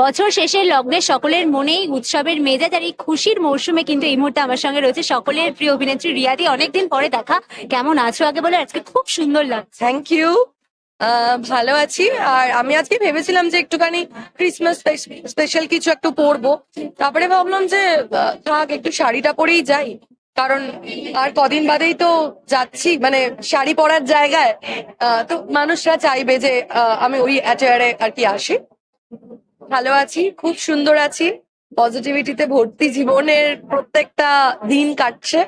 বছর শেষে লগ্নে সকলের মনেই, উৎসবের মেজাজ আর এই খুশির মৌসুমে কিন্তু এই মুহূর্তে আমার সঙ্গে রয়েছে সকলের প্রিয় অভিনেত্রী রিয়াদি। অনেকদিন পরে দেখা। কেমন আছো আগে বলে? আজকে খুব সুন্দর লাগছে। থ্যাংক ইউ ভালো আছি। আর আমি আজকে ভেবেছিলাম যে একটুখানি ক্রিসমাস স্পেশাল কিছু একটু পরবো। তারপরে ভাবলাম যে থাক, একটু শাড়িটা পরেই যাই। কারণ আর কদিন বাদেই তো যাচ্ছি মানে শাড়ি পরার জায়গায়। তো মানুষরা চাইবে যে আমি ওই অ্যাটায়ারে আর কি আসি। ভালো আছি খুব সুন্দর আছি। পজিটিভিটিতে ভর্তি জীবনের প্রত্যেকটা দিন কাটছে।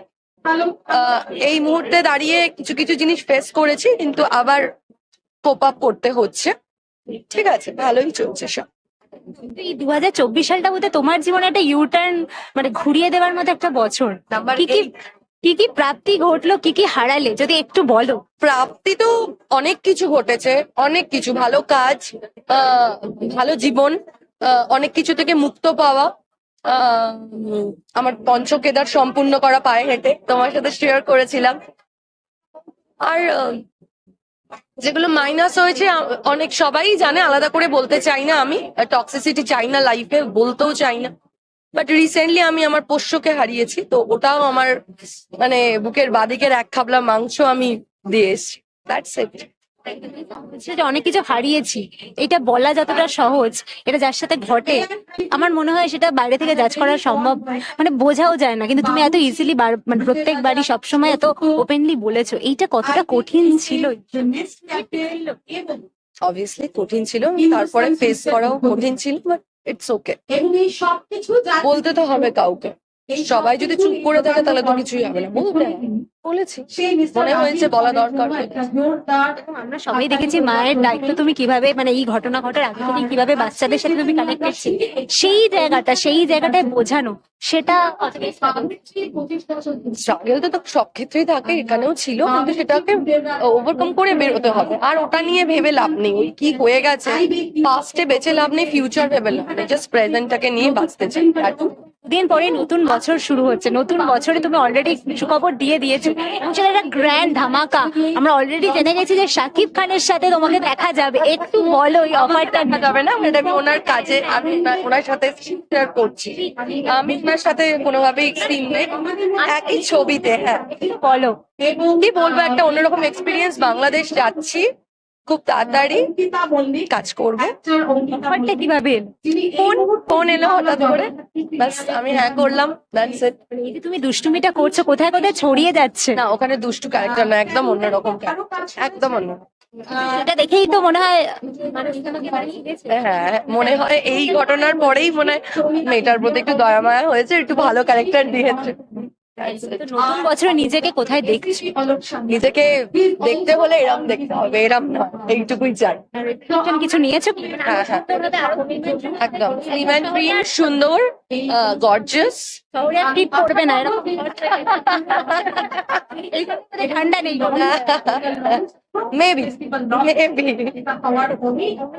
এই মুহূর্তে দাঁড়িয়ে কিছু কিছু জিনিস ফেস করেছি কিন্তু আবার কোপ আপ করতে হচ্ছে। ঠিক আছে ভালোই চলছে সব। এই দু হাজার চব্বিশ সালটা বোধহয় তোমার জীবনে একটা ইউটার্ন মানে ঘুরিয়ে দেওয়ার মতো একটা বছর। কি কি কি কি প্রাপ্তি ঘটলো কি কি হারালে যদি একটু বলো। প্রাপ্তি তো অনেক কিছু ঘটেছে অনেক কিছু ভালো কাজ আহ, ভালো জীবন আহ, অনেক কিছু থেকে মুক্ত পাওয়া আহ, আমার পঞ্চকেদার সম্পূর্ণ করা পায়ে হেঁটে তোমার সাথে শেয়ার করেছিলাম। আর যেগুলো মাইনাস হয়েছে অনেক সবাই জানে আলাদা করে বলতে চাই না আমি টক্সিসিটি চাই না লাইফে বলতেও চাই না। বাট রিসেন্টলি আমি আমার পোষ্যকে হারিয়েছি তো ওটাও আমার মানে বুকের বাদিকের এক খাবলা মাংস আমি দিয়ে এসেছি। দ্যাটস ইট যে অনেক কিছু হারিয়েছি এটা বলা যতটা সহজ এটা যার সাথে ঘটে আমার মনে হয় সেটা বাইরে থেকে জাজ করা সম্ভব মানে বোঝাও যায় না কিন্তু তুমি এত ইজিলি মানে প্রত্যেকবারই সবসময় এত ওপেনলি বলেছ এইটা কতটা কঠিন ছিল? অবভিয়াসলি কঠিন ছিল তারপরে ফেস করাও কঠিন ছিল বাট ইটস ওকে এমনি সবকিছু বলতে তো হবে কাউকে। সবাই যদি চুপ করে থাকে তাহলে তো কিছুই হবে না। বলতে বলেছি। মনে হয়েছে বলা দরকার। রাজীব একটা জোরদার আমরা সবাই দেখেছি মায়ের দায়িত্ব তুমি কীভাবে মানে এই ঘটনা ঘটার আগে থেকে কীভাবে বাচ্চাদের সাথে তুমি কানেক্টেড ছিল সেই জায়গাটা সেই জায়গাটায় বোঝানো সেটা স্ট্রাগল তো তো সব ক্ষেত্রেই থাকে এখানেও ছিল কিন্তু সেটাকে ওভারকাম করে বেরোতে হবে। আর ওটা নিয়ে ভেবে লাভ নেই ওই কি হয়ে গেছে পাস্টে বেঁচে লাভ নেই ফিউচার ভেবে লাভ নেই জাস্ট প্রেজেন্টটাকে নিয়ে বাঁচতে চাই আর দিন পরে নতুন বছর শুরু হচ্ছে। নতুন বছরে তুমি অলরেডি সুখবর দিয়ে দিয়েছ। এবং সেটা একটা গ্র্যান্ড ধামাকা। আমরা অলরেডি জেনে গেছি যে শাকিব খানের সাথে তোমাকে দেখা যাবে। একটু বলো এই অফারটা দেখা যাবে না এটা আমি ওনার কাজে আমি ওনার- ওনার সাথে শেয়ার করছি। আমি ওনার সাথে কোনোভাবেই সিন নেই। একই ছবিতে হ্যাঁ। বলো। কি বলব একটা অন্যরকম এক্সপিরিয়েন্স বাংলাদেশ যাচ্ছি। খুব তাড়াতাড়ি কাজ করব। কীভাবে এলো? ফোন ফোন এলো হঠাৎ করে। ব্যাস আমি হ্যাঁ করলাম দ্যাটস ইট এই যে তুমি দুষ্টুমিটা করছ কোথায় কোথায় ছড়িয়ে যাচ্ছে? না ওখানে দুষ্টু ক্যারেক্টার না একদম অন্যরকম character, একদম অন্য। সেটা দেখেই তো মনে হয় দিয়েছে। হ্যাঁ মনে হয় এই ঘটনার পরেই মনে হয় মেয়েটার প্রতি একটু দয়া মায়া হয়েছে একটু ভালো ক্যারেক্টার দিয়েছে নতুন বছরে নিজেকে কোথায় দেখছ। নিজেকে দেখতে হলে এরম দেখতে হবে এরম না এইটুকুই চাই। কিছু নিয়েছো? হ্যাঁ, হ্যাঁ। আরও একদম। সুন্দর গর্জিয়াস করবে না এরকম ঠান্ডা নেই মেবি মেবি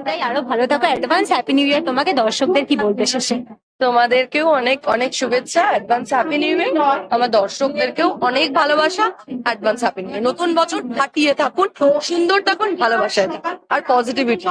তাই আরও ভালো থাকো অ্যাডভান্স হ্যাপি নিউ ইয়ার তোমাকে দর্শকদের কি বলবে শেষে? তোমাদেরকেও অনেক অনেক শুভেচ্ছা অ্যাডভান্স হ্যাপি নিউ ইয়ার আমার দর্শকদেরকেও অনেক ভালোবাসা অ্যাডভান্স হ্যাপি নিউ নতুন বছর ফাটিয়ে থাকুন সুন্দর থাকুন ভালোবাসায় আর পজিটিভিটি